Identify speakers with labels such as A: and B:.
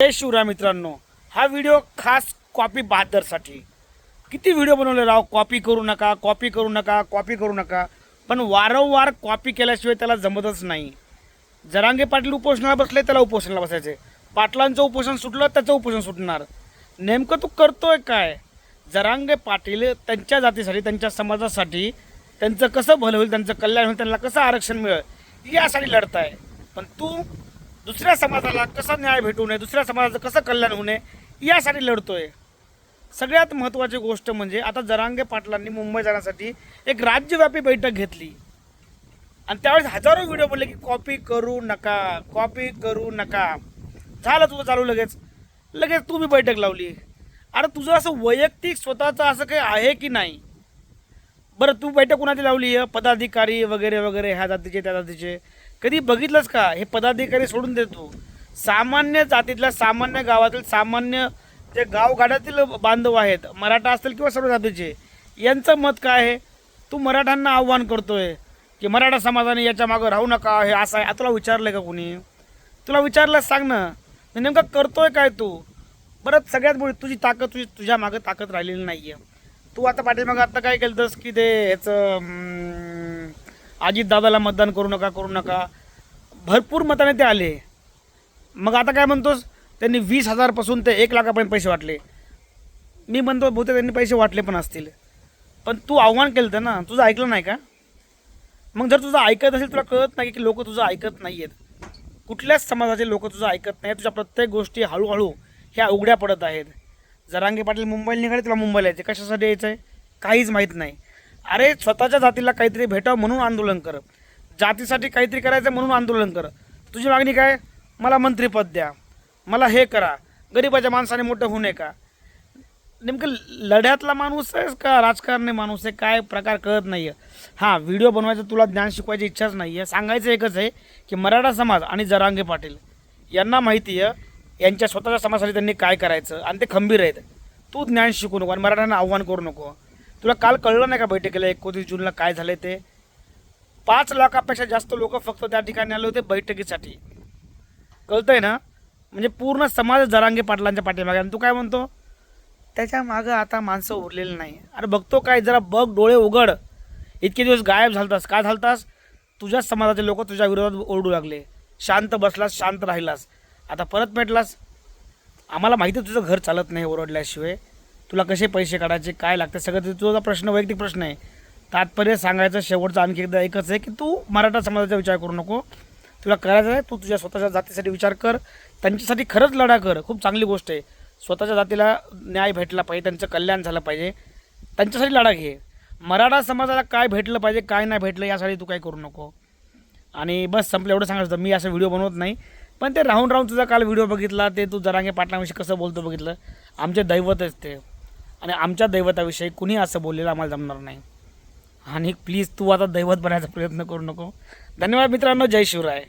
A: जय शिवराय मित्रांनो. हा व्हिडिओ खास कॉपी बहादरसाठी किती व्हिडिओ बनवले राव? कॉपी करू नका कॉपी करू नका कॉपी करू नका. पण वारंवार कॉपी केल्याशिवाय त्याला जमतच नाही. जरांगे पाटील उपोषणाला बसले त्याला उपोषणाला बसायचे पाटलांचं उपोषण सुटलं त्याचं उपोषण सुटणार. नेमकं तू करतोय काय? जरांगे पाटील त्यांच्या जातीसाठी त्यांच्या समाजासाठी त्यांचं कसं भलं होईल त्यांचं कल्याण होईल त्यांना कसं आरक्षण मिळेल यासाठी लढताय. पण तू दुसऱ्या समाजाला कसा न्याय भेटू नये दुसऱ्या समाजाचं कसं कल्याण होऊ नये यासाठी लढतोय. सगळ्यात महत्त्वाची गोष्ट म्हणजे आता जरांगे पाटलांनी मुंबई जाण्यासाठी एक राज्यव्यापी बैठक घेतली. आणि त्यावेळेस हजारो व्हिडिओ बोलले की कॉपी करू नका कॉपी करू नका. झालं तुझं चालू लगेच. लगेच तू बी बैठक लावली. अरे तुझं असं वैयक्तिक स्वतःचं असं काही आहे की नाही? बरं तू बैठक कुणाची लावली? आहे पदाधिकारी वगैरे वगैरे ह्या जातीचे त्या जातीचे. कधी बघितलंच का? हे पदाधिकारी सोडून देतो सामान्य जातीतल्या सामान्य गावातील सामान्य जे गावगाड्यातील बांधव आहेत मराठा असतील किंवा सर्व जातीचे यांचं मत काय आहे? तू मराठ्यांना आव्हान करतोय की मराठा समाजाने याच्या मागं राहू नका हे असं आहे. तुला विचारलं का कुणी? तुला विचारलं सांग ना. नेमकं करतोय काय तू? बरं सगळ्यात बोल तुझी ताकद तुझी तुझ्या मागं ताकद राहिलेली नाही आहे तू आता पाठीमागं आता काय केलं की ते ह्याचं अजित दादाला मतदान करू नका करू नका. भरपूर मताने ते आले. मग आता काय म्हणतोस? त्यांनी वीस हजारपासून ते एक लाखापर्यंत पैसे वाटले. मी म्हणतो बहुतेक त्यांनी पैसे वाटले पण असतील. पण तू आव्हान केलं तर ना तुझं ऐकलं नाही का? मग जर तुझं ऐकत असेल तुला कळत नाही की लोक तुझं ऐकत नाही आहेत कुठल्याच समाजाचे लोक तुझं ऐकत नाही तुझ्या प्रत्येक गोष्टी हळूहळू ह्या उघड्या पडत आहेत. जरांगे पाटील मुंबईला निघाले तुला मुंबईला यायचे कशासाठी यायचं आहे काहीच माहीत नाही. अरे स्वतःच्या जातीला काहीतरी भेटावं म्हणून आंदोलन कर. जातीसाठी काहीतरी करायचं म्हणून आंदोलन कर. तुझी मागणी काय? मला मंत्रीपद द्या. मला हे करा. गरिबाच्या माणसाने मोठं होऊ नये का नेमकं लढ्यातला माणूस आहेस का राजकारणी माणूस आहे? काय प्रकार कळत नाही आहे हां व्हिडिओ बनवायचं तुला ज्ञान शिकवायची इच्छाच नाही आहे सांगायचं एकच आहे की मराठा समाज आणि जरांगे पाटील यांना माहिती आहे यांच्या स्वतःच्या समाजासाठी त्यांनी काय करायचं? आणि ते खंबीर आहेत. तू ज्ञान शिकू नको आणि मराठ्यांना आव्हान करू नको. तुला काल कळलं नाही का बैठकीला एकोणतीस जूनला काय झालं ते? पाच लाखापेक्षा जास्त लोक फक्त त्या ठिकाणी आले होते बैठकीसाठी. कळतंय ना? म्हणजे पूर्ण समाज जरांगे पाटलांच्या पाठीमागे. आणि तू काय म्हणतो? त्याच्या मागं आता माणसं उरलेली नाही. अरे बघतो काय जरा बघ डोळे उघड. इतके दिवस गायब झालतास. काय झालतास? तुझ्याच समाजाचे लोक तुझ्या विरोधात ओरडू लागले. शांत बसलास शांत राहिलास. आता परत भेटलास आम्हाला माहिती आहे तुझं घर चालत नाही ओरडल्याशिवाय. तुला कसे पैसे काढायचे काय लागतं सगळं तुझा प्रश्न वैयक्तिक प्रश्न आहे. तात्पर्य सांगायचं शेवटचं आणखी एकदा एकच आहे की तू मराठा समाजाचा विचार करू नको. तुला करायचं आहे तू तुझ्या स्वतःच्या जातीसाठी विचार कर. त्यांच्यासाठी खरंच लढा कर खूप चांगली गोष्ट आहे. स्वतःच्या जातीला न्याय भेटला पाहिजे त्यांचं कल्याण झालं पाहिजे. त्यांच्यासाठी लढा घे. मराठा समाजाला काय भेटलं पाहिजे काय नाही भेटलं यासाठी तू काय करू नको. आणि बस संपलं एवढं सांगायचं होतं. मी असं व्हिडिओ बनवत नाही. पण ते राहून राहून तुझा काल व्हिडिओ बघितला ते तू जरांगे पाटलाविषयी कसं बोलतो बघितलं? आमचे दैवतच ते. आणि आमच्या दैवताविषयी कुणी असं बोललेलं आम्हाला जमणार नाही. आणि प्लीज तू आता दैवत बनायचा प्रयत्न करू नको. धन्यवाद मित्रांनो जय शिवराय.